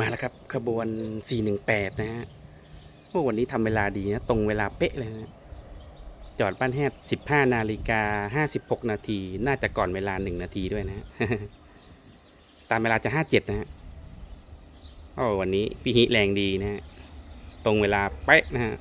มาแล้วครับขบวน 418 นะฮะโอ้วันนี้ทำเวลาดีนะ ตรงเวลาเป๊ะเลยนะ จอดบ้านแฮด15 นาฬิกา 56 นาที น่าจะก่อนเวลา 1 นาทีด้วยนะฮะตามเวลาจะ 57 นะฮะโอ้วันนี้พี่ฮิแรงดีนะฮะ ตรงเวลาเป๊ะนะฮะ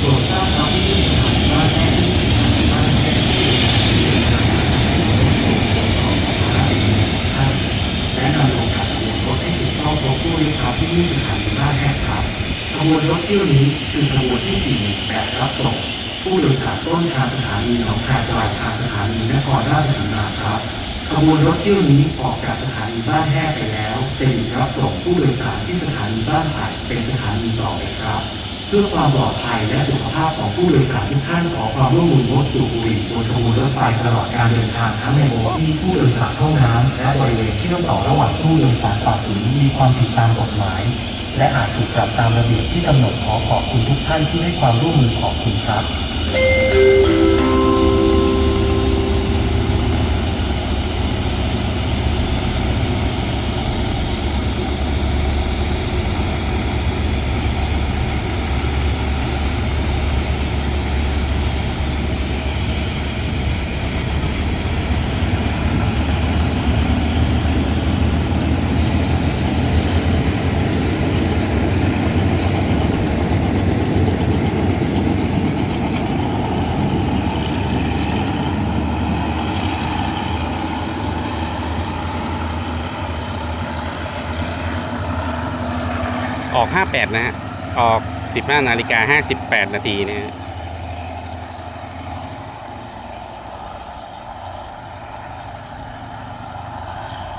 โปรดทราบครับที่สถานีบ้านแรกที่สถานีบ้านแรกที่และนำลงขับขบวนรถให้ถูกต้องครบถ้วนครับ ที่สถานีบ้านแรกครับขบวนรถเที่ยวนี้คือขบวนที่ 4 แบบรับส่งผู้โดยสารต้นทางสถานีหนองคายปลายทางสถานีนครราชสีมาครับขบวนรถเที่ยวนี้ออกจากสถานีบ้านแห่ไปแล้วจะหยุดรับส่งผู้โดยสารที่สถานี เพื่อความปลอดภัยและสุขภาพของผู้โดยสารทุกท่านขอความร่วมมืองดสูบบุหรี่บนขบวนรถไฟตลอดการเดินทางทั้งในโบกี้ผู้โดยสารห้องน้ำและบริเวณเชื่อมต่อระหว่างผู้โดยสารฝ่าฝืนมีความผิดตามกฎหมาย และอาจถูกปรับตามระเบียบที่กำหนดขอขอบคุณทุกท่านที่ให้ความร่วมมือขอบคุณครับ ออก 58 นะฮะ ออก 15นาฬิกา58 นาทีนะฮะ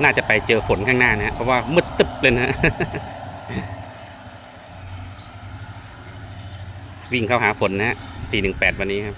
น่าจะไปเจอฝนข้างหน้านะฮะเพราะว่ามืดตึ๊บเลยนะฮะวิ่งเข้าหาฝนนะฮะ418 วันนี้ครับ